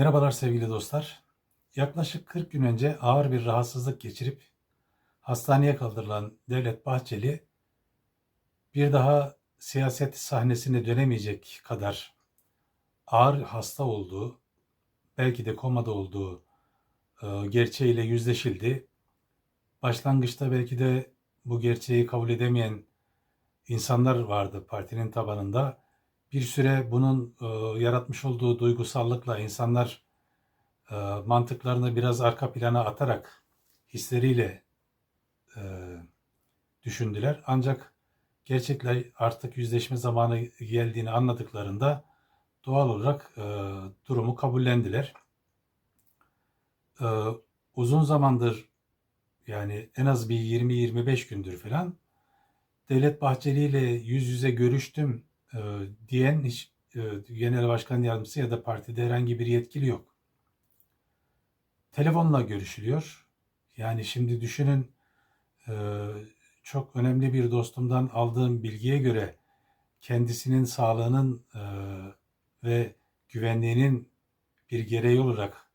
Merhabalar sevgili dostlar. Yaklaşık 40 gün önce ağır bir rahatsızlık geçirip hastaneye kaldırılan Devlet Bahçeli bir daha siyaset sahnesine dönemeyecek kadar ağır hasta olduğu, belki de komada olduğu e, gerçeğiyle yüzleşildi. Başlangıçta belki de bu gerçeği kabul edemeyen insanlar vardı partinin tabanında. Bir süre bunun e, yaratmış olduğu duygusallıkla insanlar e, mantıklarını biraz arka plana atarak hisleriyle e, düşündüler. Ancak gerçekler artık yüzleşme zamanı geldiğini anladıklarında doğal olarak e, durumu kabullendiler. E, uzun zamandır yani en az bir 20-25 gündür falan Devlet Bahçeli ile yüz yüze görüştüm e, diyen hiç e, genel başkan yardımcısı ya da partide herhangi bir yetkili yok. Telefonla görüşülüyor. Yani şimdi düşünün e, çok önemli bir dostumdan aldığım bilgiye göre kendisinin sağlığının e, ve güvenliğinin bir gereği olarak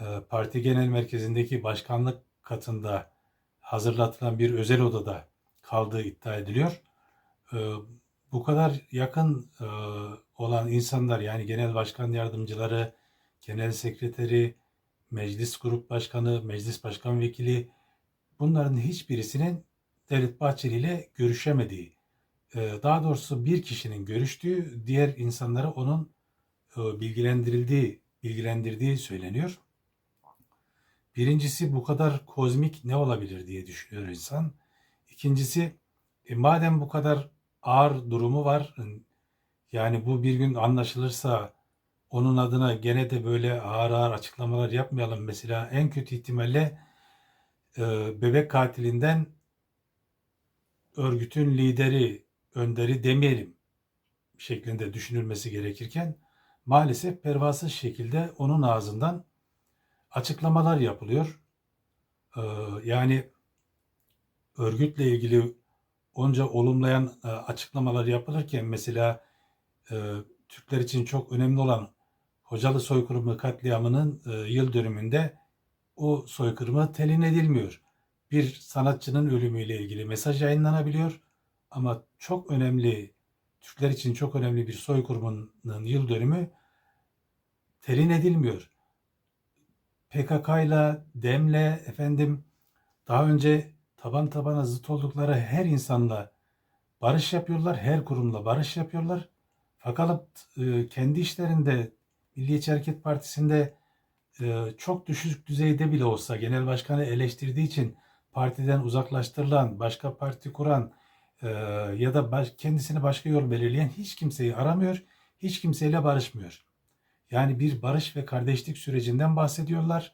e, parti genel merkezindeki başkanlık katında hazırlatılan bir özel odada kaldığı iddia ediliyor. E, bu kadar yakın e, olan insanlar yani genel başkan yardımcıları, genel sekreteri, meclis grup başkanı, meclis başkan vekili bunların hiçbirisinin Devlet Bahçeli ile görüşemediği, e, daha doğrusu bir kişinin görüştüğü, diğer insanlara onun e, bilgilendirildiği, bilgilendirdiği söyleniyor. Birincisi bu kadar kozmik ne olabilir diye düşünüyor insan. İkincisi e, madem bu kadar ağır durumu var. Yani bu bir gün anlaşılırsa onun adına gene de böyle ağır ağır açıklamalar yapmayalım. Mesela en kötü ihtimalle e, bebek katilinden örgütün lideri, önderi demeyelim şeklinde düşünülmesi gerekirken maalesef pervasız şekilde onun ağzından açıklamalar yapılıyor. Ee, yani örgütle ilgili onca olumlayan e, açıklamalar yapılırken mesela e, Türkler için çok önemli olan Hocalı soykırımı katliamının e, yıl dönümünde o soykırımı telin edilmiyor. Bir sanatçının ölümüyle ilgili mesaj yayınlanabiliyor ama çok önemli Türkler için çok önemli bir soykırımının yıl dönümü telin edilmiyor. PKK ile DEM'le efendim daha önce taban tabana zıt oldukları her insanla barış yapıyorlar, her kurumla barış yapıyorlar. Fakat e, kendi işlerinde Milliyetçi Hareket Partisi'nde e, çok düşük düzeyde bile olsa genel başkanı eleştirdiği için partiden uzaklaştırılan, başka parti kuran e, ya da baş, kendisine başka yol belirleyen hiç kimseyi aramıyor, hiç kimseyle barışmıyor. Yani bir barış ve kardeşlik sürecinden bahsediyorlar.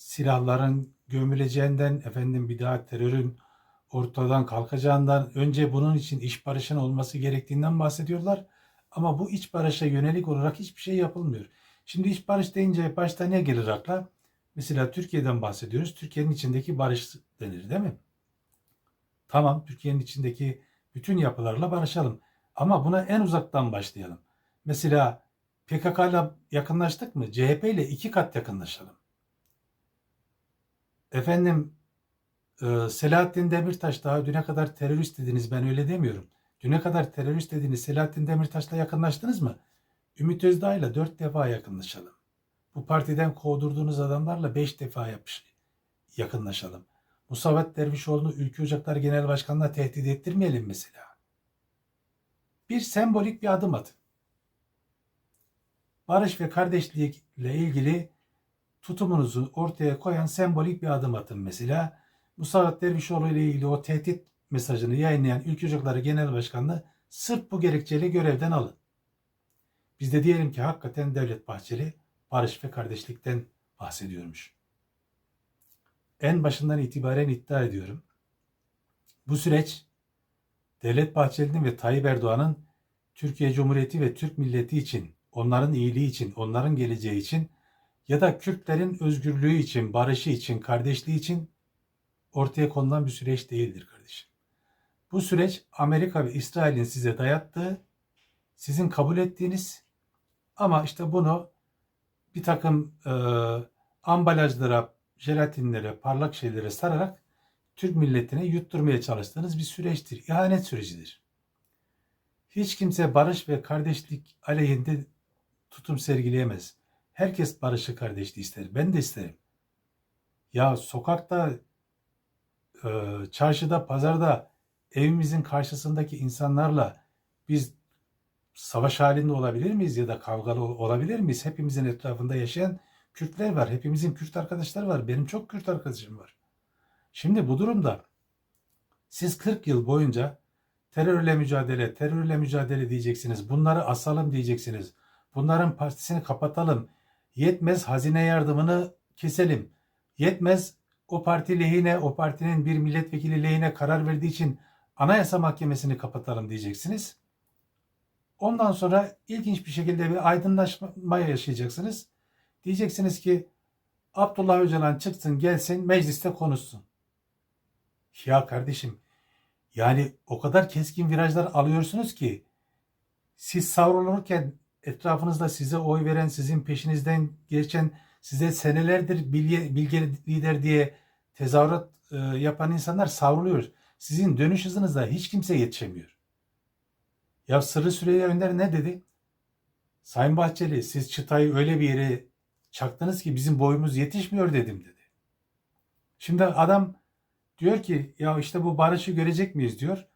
Silahların gömüleceğinden, efendim bir daha terörün ortadan kalkacağından, önce bunun için iş barışın olması gerektiğinden bahsediyorlar. Ama bu iç barışa yönelik olarak hiçbir şey yapılmıyor. Şimdi iç barış deyince başta ne gelir akla? Mesela Türkiye'den bahsediyoruz. Türkiye'nin içindeki barış denir değil mi? Tamam Türkiye'nin içindeki bütün yapılarla barışalım. Ama buna en uzaktan başlayalım. Mesela PKK yakınlaştık mı? CHP ile iki kat yakınlaşalım. Efendim e, Selahattin Demirtaş daha düne kadar terörist dediniz ben öyle demiyorum. Düne kadar terörist dediniz Selahattin Demirtaş'la yakınlaştınız mı? Ümit Özdağ'la dört defa yakınlaşalım. Bu partiden kovdurduğunuz adamlarla beş defa yapış, yakınlaşalım. Musavat Dervişoğlu'nu Ülke Ocakları Genel Başkanı'na tehdit ettirmeyelim mesela. Bir sembolik bir adım atın. Barış ve kardeşlikle ilgili tutumunuzu ortaya koyan sembolik bir adım atın mesela. Musavat Dervişoğlu ile ilgili o tehdit mesajını yayınlayan Ülke Ocakları Genel Başkanı'nı sırf bu gerekçeyle görevden alın. Biz de diyelim ki hakikaten Devlet Bahçeli barış ve kardeşlikten bahsediyormuş. En başından itibaren iddia ediyorum. Bu süreç Devlet Bahçeli'nin ve Tayyip Erdoğan'ın Türkiye Cumhuriyeti ve Türk milleti için, onların iyiliği için, onların geleceği için ya da Kürtlerin özgürlüğü için, barışı için, kardeşliği için ortaya konulan bir süreç değildir kardeşim. Bu süreç Amerika ve İsrail'in size dayattığı, sizin kabul ettiğiniz ama işte bunu bir takım e, ambalajlara, jelatinlere, parlak şeylere sararak Türk milletine yutturmaya çalıştığınız bir süreçtir. İhanet sürecidir. Hiç kimse barış ve kardeşlik aleyhinde tutum sergileyemez. Herkes barışı kardeşliği ister. Ben de isterim. Ya sokakta, e, çarşıda, pazarda evimizin karşısındaki insanlarla biz savaş halinde olabilir miyiz ya da kavgalı ol- olabilir miyiz? Hepimizin etrafında yaşayan Kürtler var. Hepimizin Kürt arkadaşlar var. Benim çok Kürt arkadaşım var. Şimdi bu durumda siz 40 yıl boyunca terörle mücadele, terörle mücadele diyeceksiniz. Bunları asalım diyeceksiniz. Bunların partisini kapatalım. Yetmez hazine yardımını keselim. Yetmez o parti lehine, o partinin bir milletvekili lehine karar verdiği için anayasa mahkemesini kapatalım diyeceksiniz. Ondan sonra ilginç bir şekilde bir aydınlaşma yaşayacaksınız. Diyeceksiniz ki Abdullah Öcalan çıksın gelsin mecliste konuşsun. Ya kardeşim yani o kadar keskin virajlar alıyorsunuz ki siz savrulurken etrafınızda size oy veren, sizin peşinizden geçen, size senelerdir bilge, bilge lider diye tezahürat e, yapan insanlar savruluyor. Sizin dönüş hızınızda hiç kimse yetişemiyor. Ya Sırrı Süreyya Önder ne dedi? Sayın Bahçeli siz çıtayı öyle bir yere çaktınız ki bizim boyumuz yetişmiyor dedim dedi. Şimdi adam diyor ki ya işte bu barışı görecek miyiz diyor.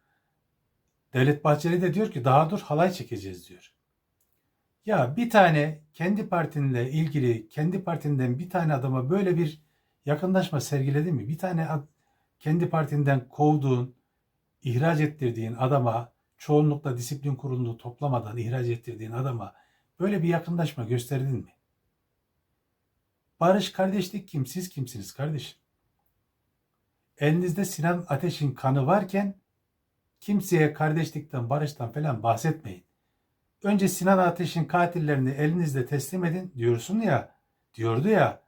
Devlet Bahçeli de diyor ki daha dur halay çekeceğiz diyor. Ya bir tane kendi partinle ilgili kendi partinden bir tane adama böyle bir yakınlaşma sergiledin mi? Bir tane kendi partinden kovduğun, ihraç ettirdiğin adama çoğunlukla disiplin kurulunu toplamadan ihraç ettirdiğin adama böyle bir yakınlaşma gösterdin mi? Barış kardeşlik kim? Siz kimsiniz kardeşim? Elinizde Sinan Ateş'in kanı varken kimseye kardeşlikten, barıştan falan bahsetmeyin. Önce Sinan Ateş'in katillerini elinizde teslim edin diyorsun ya, diyordu ya,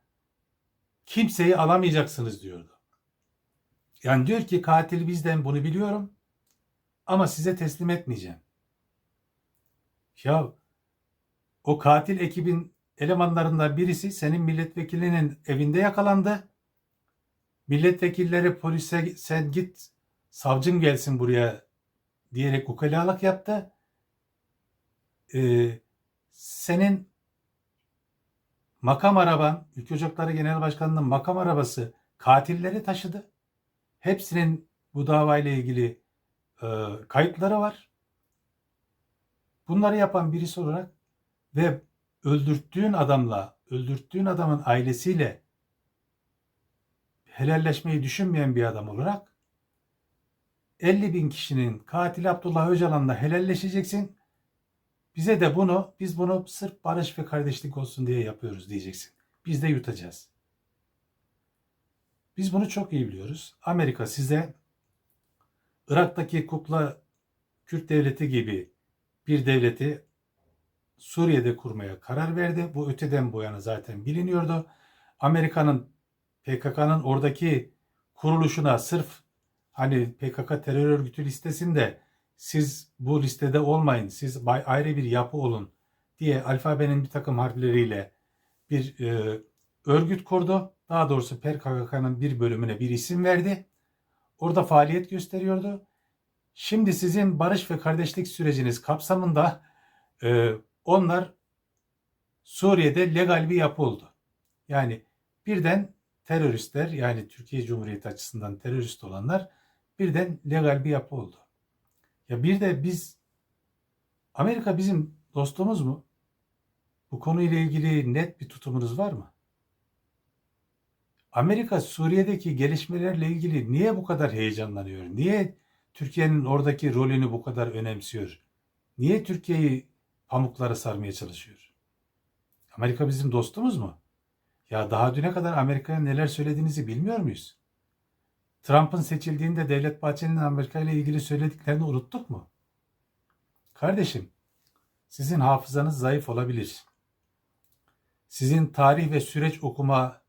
kimseyi alamayacaksınız diyordu. Yani diyor ki katil bizden bunu biliyorum ama size teslim etmeyeceğim. Ya o katil ekibin elemanlarından birisi senin milletvekilinin evinde yakalandı. Milletvekilleri polise sen git savcın gelsin buraya diyerek ukalalık yaptı. Ee, senin makam araban, Ülke Ocakları Genel Başkanı'nın makam arabası katilleri taşıdı. Hepsinin bu davayla ilgili e, kayıtları var. Bunları yapan birisi olarak ve öldürttüğün adamla, öldürttüğün adamın ailesiyle helalleşmeyi düşünmeyen bir adam olarak 50 bin kişinin katili Abdullah Öcalan'la helalleşeceksin. Bize de bunu, biz bunu sırf barış ve kardeşlik olsun diye yapıyoruz diyeceksin. Biz de yutacağız. Biz bunu çok iyi biliyoruz. Amerika size Irak'taki kukla Kürt devleti gibi bir devleti Suriye'de kurmaya karar verdi. Bu öteden bu yana zaten biliniyordu. Amerika'nın PKK'nın oradaki kuruluşuna sırf hani PKK terör örgütü listesinde siz bu listede olmayın, siz ayrı bir yapı olun diye alfabenin bir takım harfleriyle bir e, örgüt kurdu. Daha doğrusu PKK'nın bir bölümüne bir isim verdi. Orada faaliyet gösteriyordu. Şimdi sizin barış ve kardeşlik süreciniz kapsamında e, onlar Suriye'de legal bir yapı oldu. Yani birden teröristler yani Türkiye Cumhuriyeti açısından terörist olanlar birden legal bir yapı oldu. Ya bir de biz Amerika bizim dostumuz mu? Bu konuyla ilgili net bir tutumunuz var mı? Amerika Suriye'deki gelişmelerle ilgili niye bu kadar heyecanlanıyor? Niye Türkiye'nin oradaki rolünü bu kadar önemsiyor? Niye Türkiye'yi pamuklara sarmaya çalışıyor? Amerika bizim dostumuz mu? Ya daha düne kadar Amerika'ya neler söylediğinizi bilmiyor muyuz? Trump'ın seçildiğinde Devlet Bahçeli'nin Amerika ile ilgili söylediklerini unuttuk mu? Kardeşim, sizin hafızanız zayıf olabilir. Sizin tarih ve süreç okuma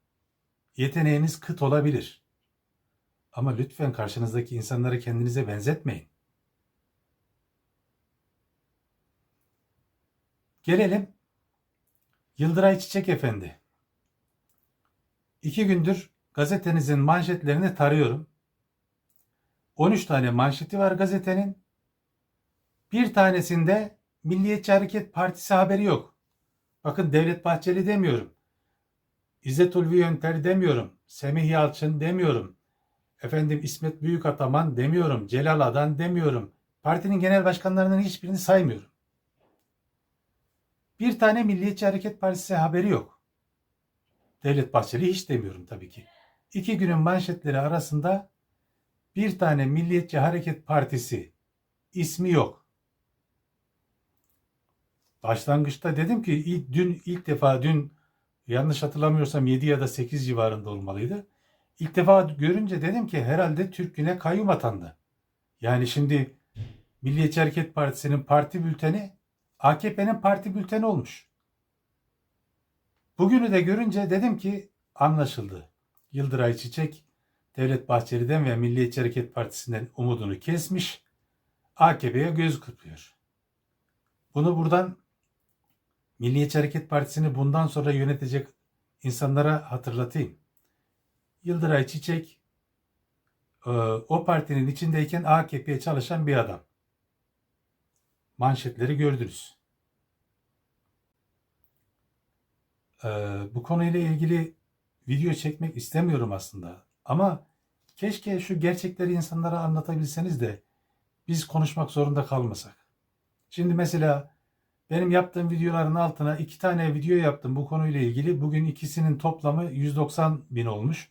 yeteneğiniz kıt olabilir. Ama lütfen karşınızdaki insanları kendinize benzetmeyin. Gelelim Yıldıray Çiçek Efendi. İki gündür gazetenizin manşetlerini tarıyorum. 13 tane manşeti var gazetenin. Bir tanesinde Milliyetçi Hareket Partisi haberi yok. Bakın Devlet Bahçeli demiyorum. İzzet Ulvi Yönter demiyorum. Semih Yalçın demiyorum. Efendim İsmet Büyükataman demiyorum. Celal Adan demiyorum. Partinin genel başkanlarının hiçbirini saymıyorum. Bir tane Milliyetçi Hareket Partisi haberi yok. Devlet Bahçeli hiç demiyorum tabii ki. İki günün manşetleri arasında bir tane Milliyetçi Hareket Partisi ismi yok. Başlangıçta dedim ki ilk, dün ilk defa dün yanlış hatırlamıyorsam 7 ya da 8 civarında olmalıydı. İlk defa görünce dedim ki herhalde Türk Güne kayyum atandı. Yani şimdi Milliyetçi Hareket Partisi'nin parti bülteni AKP'nin parti bülteni olmuş. Bugünü de görünce dedim ki anlaşıldı. Yıldıray Çiçek Devlet Bahçeli'den ve Milliyetçi Hareket Partisi'nden umudunu kesmiş. AKP'ye göz kırpıyor. Bunu buradan Milliyetçi Hareket Partisi'ni bundan sonra yönetecek insanlara hatırlatayım. Yıldıray Çiçek e, o partinin içindeyken AKP'ye çalışan bir adam. Manşetleri gördünüz. E, bu konuyla ilgili video çekmek istemiyorum aslında. Ama keşke şu gerçekleri insanlara anlatabilseniz de biz konuşmak zorunda kalmasak. Şimdi mesela benim yaptığım videoların altına iki tane video yaptım bu konuyla ilgili. Bugün ikisinin toplamı 190 bin olmuş.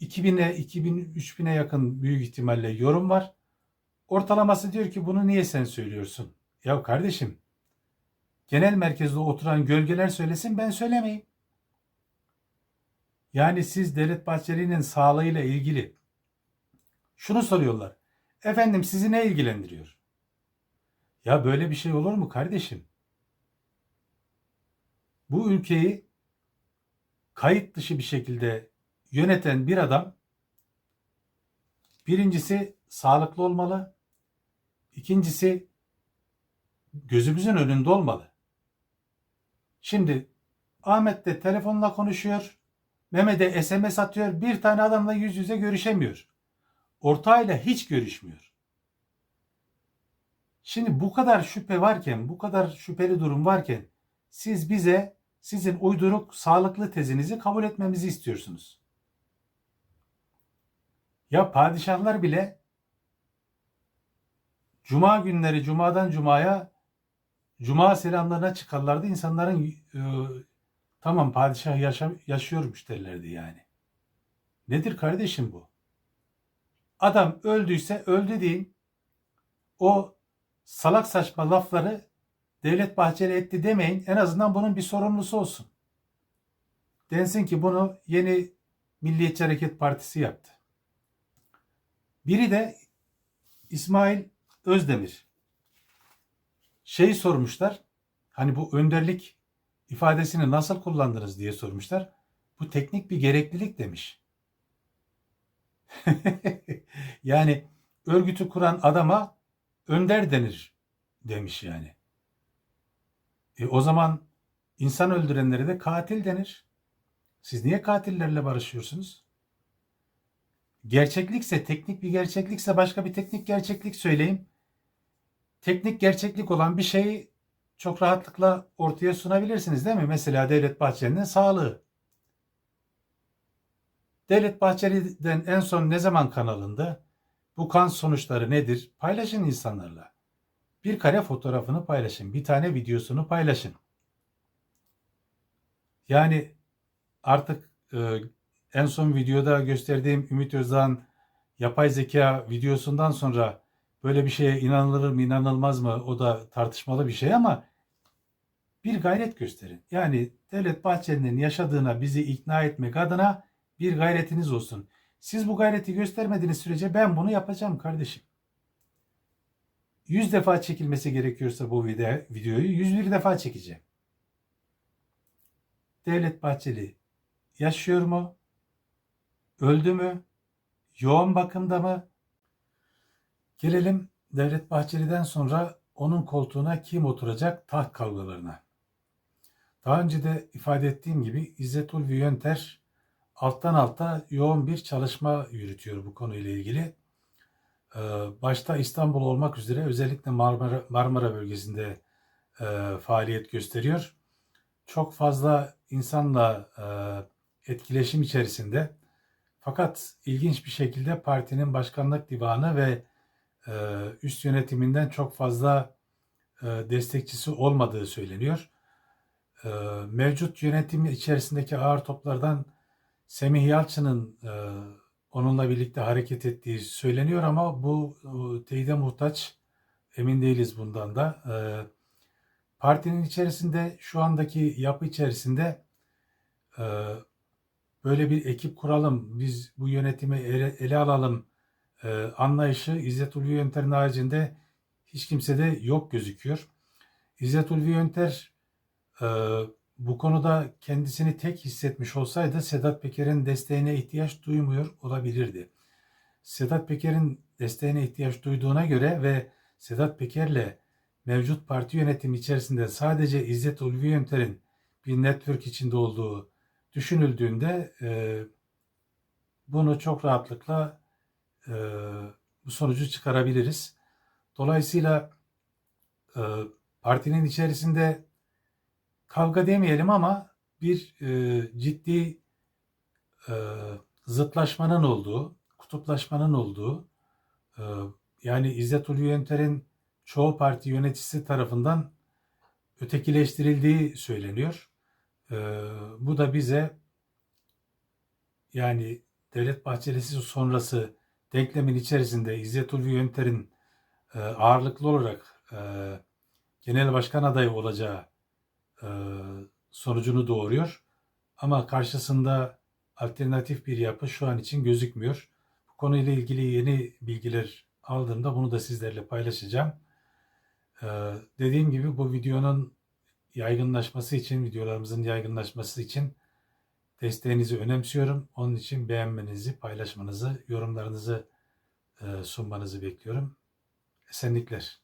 2000'e, 2000, 3000'e yakın büyük ihtimalle yorum var. Ortalaması diyor ki bunu niye sen söylüyorsun? Ya kardeşim genel merkezde oturan gölgeler söylesin ben söylemeyeyim. Yani siz Devlet Bahçeli'nin sağlığıyla ilgili şunu soruyorlar. Efendim sizi ne ilgilendiriyor? Ya böyle bir şey olur mu kardeşim? Bu ülkeyi kayıt dışı bir şekilde yöneten bir adam birincisi sağlıklı olmalı. İkincisi gözümüzün önünde olmalı. Şimdi Ahmet de telefonla konuşuyor. Mehmet'e SMS atıyor. Bir tane adamla yüz yüze görüşemiyor. Ortağıyla hiç görüşmüyor. Şimdi bu kadar şüphe varken, bu kadar şüpheli durum varken siz bize sizin uyduruk sağlıklı tezinizi kabul etmemizi istiyorsunuz. Ya padişahlar bile cuma günleri cumadan cumaya cuma selamlarına çıkarlardı. İnsanların e, tamam padişah yaşa, yaşıyormuş derlerdi yani. Nedir kardeşim bu? Adam öldüyse öldü deyin. O salak saçma lafları Devlet Bahçeli etti demeyin. En azından bunun bir sorumlusu olsun. Densin ki bunu yeni Milliyetçi Hareket Partisi yaptı. Biri de İsmail Özdemir. Şey sormuşlar. Hani bu önderlik ifadesini nasıl kullandınız diye sormuşlar. Bu teknik bir gereklilik demiş. yani örgütü kuran adama önder denir demiş yani. E o zaman insan öldürenlere de katil denir. Siz niye katillerle barışıyorsunuz? Gerçeklikse, teknik bir gerçeklikse başka bir teknik gerçeklik söyleyeyim. Teknik gerçeklik olan bir şeyi çok rahatlıkla ortaya sunabilirsiniz değil mi? Mesela Devlet Bahçeli'nin sağlığı. Devlet Bahçeli'den en son ne zaman kan alındı? Bu kan sonuçları nedir? Paylaşın insanlarla. Bir kare fotoğrafını paylaşın. Bir tane videosunu paylaşın. Yani artık e, en son videoda gösterdiğim Ümit Özdağ'ın yapay zeka videosundan sonra böyle bir şeye inanılır mı inanılmaz mı o da tartışmalı bir şey ama bir gayret gösterin. Yani Devlet Bahçeli'nin yaşadığına bizi ikna etmek adına bir gayretiniz olsun. Siz bu gayreti göstermediğiniz sürece ben bunu yapacağım kardeşim. 100 defa çekilmesi gerekiyorsa bu video, videoyu 101 defa çekeceğim. Devlet Bahçeli yaşıyor mu? Öldü mü? Yoğun bakımda mı? Gelelim Devlet Bahçeli'den sonra onun koltuğuna kim oturacak taht kavgalarına. Daha önce de ifade ettiğim gibi İzzet Ulvi Yönter alttan alta yoğun bir çalışma yürütüyor bu konuyla ilgili. Ee, Başta İstanbul olmak üzere özellikle Marmara, Marmara bölgesinde e, faaliyet gösteriyor. Çok fazla insanla e, etkileşim içerisinde. Fakat ilginç bir şekilde partinin başkanlık divanı ve e, üst yönetiminden çok fazla destekçisi olmadığı söyleniyor. E, mevcut yönetim içerisindeki ağır toplardan Semih Yalçın'ın e, onunla birlikte hareket ettiği söyleniyor ama bu e, teyide muhtaç. Emin değiliz bundan da. E, partinin içerisinde şu andaki yapı içerisinde e, böyle bir ekip kuralım, biz bu yönetimi ele, ele alalım e, anlayışı İzzet Ulvi Yönter'in haricinde hiç kimsede yok gözüküyor. İzzet Ulvi Yönter e, bu konuda kendisini tek hissetmiş olsaydı Sedat Peker'in desteğine ihtiyaç duymuyor olabilirdi. Sedat Peker'in desteğine ihtiyaç duyduğuna göre ve Sedat Peker'le mevcut parti yönetimi içerisinde sadece İzzet Ulvi Yönter'in bir network içinde olduğu düşünüldüğünde e, bunu çok rahatlıkla e, bu sonucu çıkarabiliriz. Dolayısıyla e, partinin içerisinde kavga demeyelim ama bir e, ciddi e, zıtlaşmanın olduğu, kutuplaşmanın olduğu, e, yani İzzet Ulvi Yönter'in çoğu parti yöneticisi tarafından ötekileştirildiği söyleniyor. E, bu da bize yani Devlet Bahçelisi sonrası denklemin içerisinde İzzet Ulvi Yönter'in e, ağırlıklı olarak e, genel başkan adayı olacağı e, sonucunu doğuruyor. Ama karşısında alternatif bir yapı şu an için gözükmüyor. Bu konuyla ilgili yeni bilgiler aldığımda bunu da sizlerle paylaşacağım. E, dediğim gibi bu videonun yaygınlaşması için, videolarımızın yaygınlaşması için desteğinizi önemsiyorum. Onun için beğenmenizi, paylaşmanızı, yorumlarınızı e, sunmanızı bekliyorum. Esenlikler.